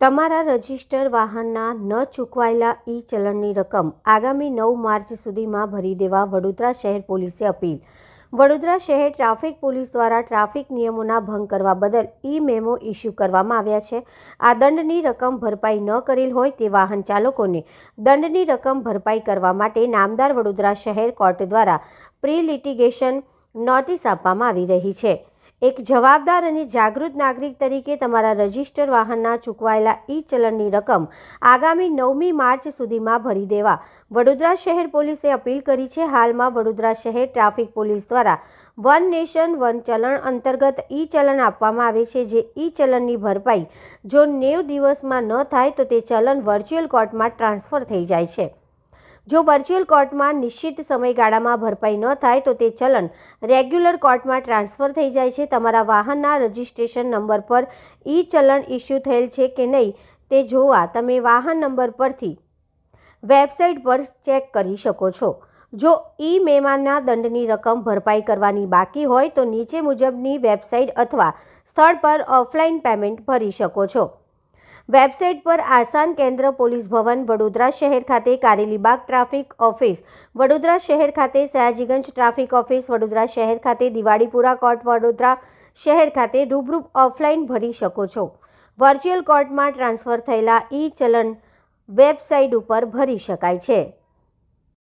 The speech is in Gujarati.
તમારા રજિસ્ટર વાહનના ન ચૂકવાયેલા ઈ ચલણની રકમ આગામી નવ માર્ચ સુધીમાં ભરી દેવા વડોદરા શહેર પોલીસે અપીલ. વડોદરા શહેર ટ્રાફિક પોલીસ દ્વારા ટ્રાફિક નિયમોના ભંગ કરવા બદલ ઈ મેમો ઇસ્યુ કરવામાં આવ્યા છે. આ દંડની રકમ ભરપાઈ ન કરેલ હોય તે વાહન ચાલકોને દંડની રકમ ભરપાઈ કરવા માટે નામદાર વડોદરા શહેર કોર્ટ દ્વારા પ્રી લિટિગેશન નોટિસ આપવામાં આવી રહી છે. એક જવાબદાર અને જાગૃત નાગરિક તરીકે તમારા રજિસ્ટર વાહનના ચૂકવાયેલા ઈ ચલણની રકમ આગામી નવમી માર્ચ સુધીમાં ભરી દેવા. વડોદરા શહેર પોલીસે અપીલ કરી છે. હાલમાં વડોદરા શહેર ટ્રાફિક પોલીસ દ્વારા વન નેશન, વન ચલણ અંતર્ગત ઈ ચલણ આપવામાં આવે છે. જે ઈ ચલણની ભરપાઈ જો નેવ દિવસમાં ન થાય તો તે ચલણ વર્ચ્યુઅલ કોર્ટમાં ટ્રાન્સફર થઈ જાય છે. જો વર્ચ્યુઅલ કોર્ટમાં નિશ્ચિત સમયગાળામાં ભરપાઈ ન થાય તો તે ચલણ રેગ્યુલર કોર્ટમાં ટ્રાન્સફર થઈ જાય છે. તમારા વાહનના રજિસ્ટ્રેશન નંબર પર ઈ ચલણ ઇસ્યુ થયેલ છે કે નહીં તે જોવા તમે વાહન નંબર પરથી વેબસાઇટ પર ચેક કરી શકો છો. જો ઈ મેમાના દંડની રકમ ભરપાઈ કરવાની બાકી હોય તો નીચે મુજબની વેબસાઇટ અથવા સ્થળ પર ઓફલાઈન પેમેન્ટ ભરી શકો છો. વેબસાઇટ પર આસાન કેન્દ્ર પોલીસ ભવન, વડોદરા શહેર ખાતે કારેલીબાગ ટ્રાફિક ઓફિસ, વડોદરા શહેર ખાતે સયાજીગંજ ટ્રાફિક ઓફિસ, વડોદરા શહેર ખાતે દિવાળીપુરા કોર્ટ, વડોદરા શહેર ખાતે રૂબરૂ ઓફલાઈન ભરી શકો છો. વર્ચ્યુઅલ કોર્ટમાં ટ્રાન્સફર થયેલા ઈ ચલણ વેબસાઇટ ઉપર ભરી શકાય છે.